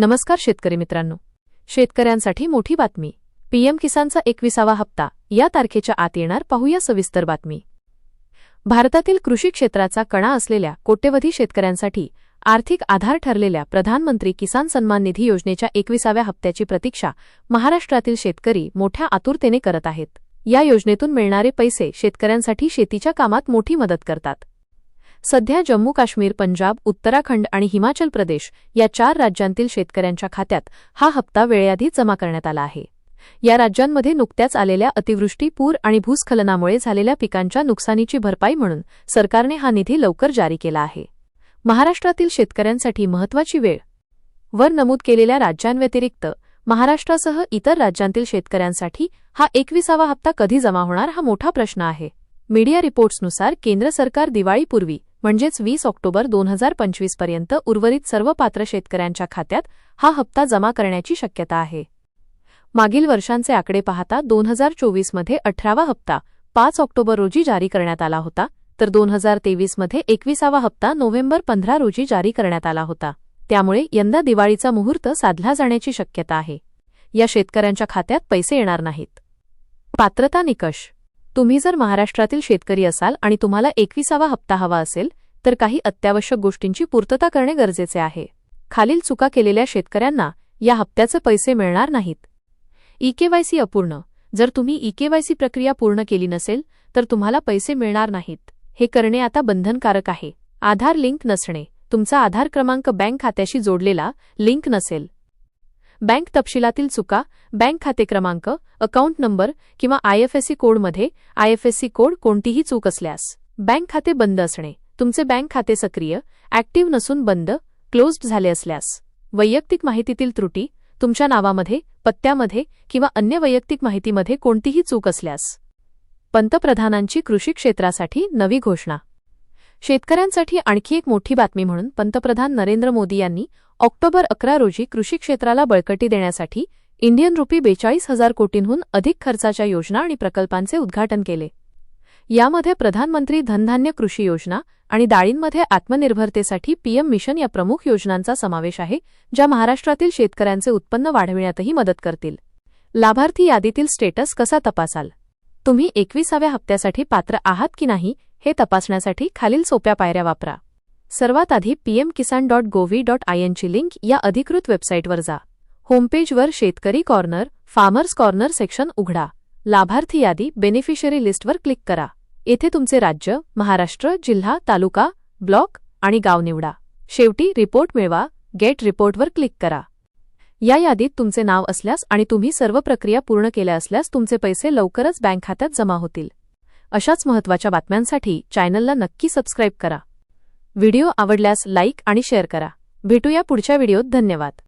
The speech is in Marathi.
नमस्कार शेतकरी मित्रांनो. शेतकऱ्यांसाठी मोठी बातमी. पीएम किसानचा एकविसावा हप्ता. या तारखेच्या आत येणार पाहूया सविस्तर बातमी. भारतातील कृषी क्षेत्राचा कणा असलेल्या कोट्यवधी शेतकऱ्यांसाठी आर्थिक आधार ठरलेल्या प्रधानमंत्री किसान सन्मान निधी योजनेच्या एकविसाव्या हप्त्याची प्रतीक्षा महाराष्ट्रातील शेतकरी मोठ्या आतुरतेने करत आहेत. या योजनेतून मिळणारे पैसे शेतकऱ्यांसाठी शेतीच्या कामात मोठी मदत करतात. सध्या जम्मू काश्मीर पंजाब उत्तराखंड आणि हिमाचल प्रदेश या चार राज्यांतील शेतकऱ्यांच्या खात्यात हा हप्ता वेळेआधी जमा करण्यात आला आहे. या राज्यांमध्ये नुकत्याच आलेल्या अतिवृष्टी पूर आणि भूस्खलनामुळे झालेल्या पिकांच्या नुकसानीची भरपाई म्हणून सरकारने हा निधी लवकर जारी केला आहे. महाराष्ट्रातील शेतकऱ्यांसाठी महत्त्वाची वेळ. वर नमूद केलेल्या राज्यांव्यतिरिक्त महाराष्ट्रासह इतर राज्यांतील शेतकऱ्यांसाठी हा एकविसावा हप्ता कधी जमा होणार हा मोठा प्रश्न आहे. मीडिया रिपोर्ट्सनुसार केंद्र सरकार दिवाळीपूर्वी म्हणजेच वीस ऑक्टोबर दोन हजार पंचवीसपर्यंत उर्वरित सर्व पात्र शेतकऱ्यांच्या खात्यात हा हप्ता जमा करण्याची शक्यता आहे. मागील वर्षांचे आकडे पाहता दोन हजार चोवीसमध्ये अठरावा हप्ता पाच ऑक्टोबर रोजी जारी करण्यात आला होता तर दोन हजार तेवीसमध्ये एकविसावा हप्ता नोव्हेंबर पंधरा रोजी जारी करण्यात आला होता. त्यामुळे यंदा दिवाळीचा मुहूर्त साधला जाण्याची शक्यता आहे. या शेतकऱ्यांच्या खात्यात पैसे येणार नाहीत. पात्रता निकष तुम्ही जर महाराष्ट्रातील शेतकरी असाल आणि तुम्हाला एकविसावा हप्ता हवा असेल तर काही अत्यावश्यक गोष्टींची पूर्तता करणे गरजेचे आहे. खालील चुका केलेल्या शेतकऱ्यांना या हप्त्याचे पैसे मिळणार नाहीत. ईकेवायसी अपूर्ण. जर तुम्ही ईकेवायसी प्रक्रिया पूर्ण केली नसेल तर तुम्हाला पैसे मिळणार नाहीत. हे करणे आता बंधनकारक आहे. आधार लिंक नसणे. तुमचा आधार क्रमांक बँक खात्याशी जोडलेला लिंक नसेल. बँक तपशिलातील चुका बँक खाते क्रमांक अकाउंट नंबर किंवा आयएफएससी कोडमध्ये आयएफएससी कोड कोणतीही चूक असल्यास बँक खाते बंद असणे तुमचे बँक खाते सक्रिय ॲक्टिव्ह नसून बंद क्लोज्ड झाले असल्यास वैयक्तिक माहितीतील त्रुटी तुमच्या नावामध्ये पत्त्यामध्ये किंवा अन्य वैयक्तिक माहितीमध्ये कोणतीही चूक असल्यास पंतप्रधानांची कृषी क्षेत्रासाठी नवी घोषणा. शेतकऱ्यांसाठी आणखी एक मोठी बातमी म्हणून पंतप्रधान नरेंद्र मोदी यांनी ऑक्टोबर अकरा रोजी कृषी क्षेत्राला बळकटी देण्यासाठी इंडियन रुपी बेचाळीस हजार कोटींहून अधिक खर्चाच्या योजना आणि प्रकल्पांचे उद्घाटन केले. यामध्ये प्रधानमंत्री धनधान्य कृषी योजना आणि डाळींमध्ये आत्मनिर्भरतेसाठी पीएम मिशन या प्रमुख योजनांचा समावेश आहे ज्या महाराष्ट्रातील शेतकऱ्यांचे उत्पन्न वाढविण्यातही मदत करतील. लाभार्थी यादीतील स्टेटस कसा तपासाल? तुम्ही एकविसाव्या हप्त्यासाठी पात्र आहात की नाही? हे तपासण्यासाठी खालील सोप्या पायऱ्या वापरा. सर्वात आधी PM Kisan dot gov dot I एनची link या अधिकृत वेबसाईटवर जा. होमपेजवर शेतकरी कॉर्नर फार्मर्स कॉर्नर सेक्शन उघडा. लाभार्थी यादी बेनिफिशरी लिस्टवर क्लिक करा. येथे तुमचे राज्य महाराष्ट्र जिल्हा तालुका ब्लॉक आणि गाव निवडा. शेवटी रिपोर्ट मिळवा गेट रिपोर्टवर क्लिक करा. या यादीत तुमचे नाव असल्यास आणि तुम्ही सर्व प्रक्रिया पूर्ण केल्या असल्यास तुमचे पैसे लवकरच बँक खात्यात जमा होतील. अशाच महत्त्वाच्या बातम्यांसाठी चॅनलला नक्की सबस्क्राईब करा. व्हिडिओ आवडल्यास लाईक आणि शेअर करा. भेटूया पुढच्या व्हिडिओत. धन्यवाद.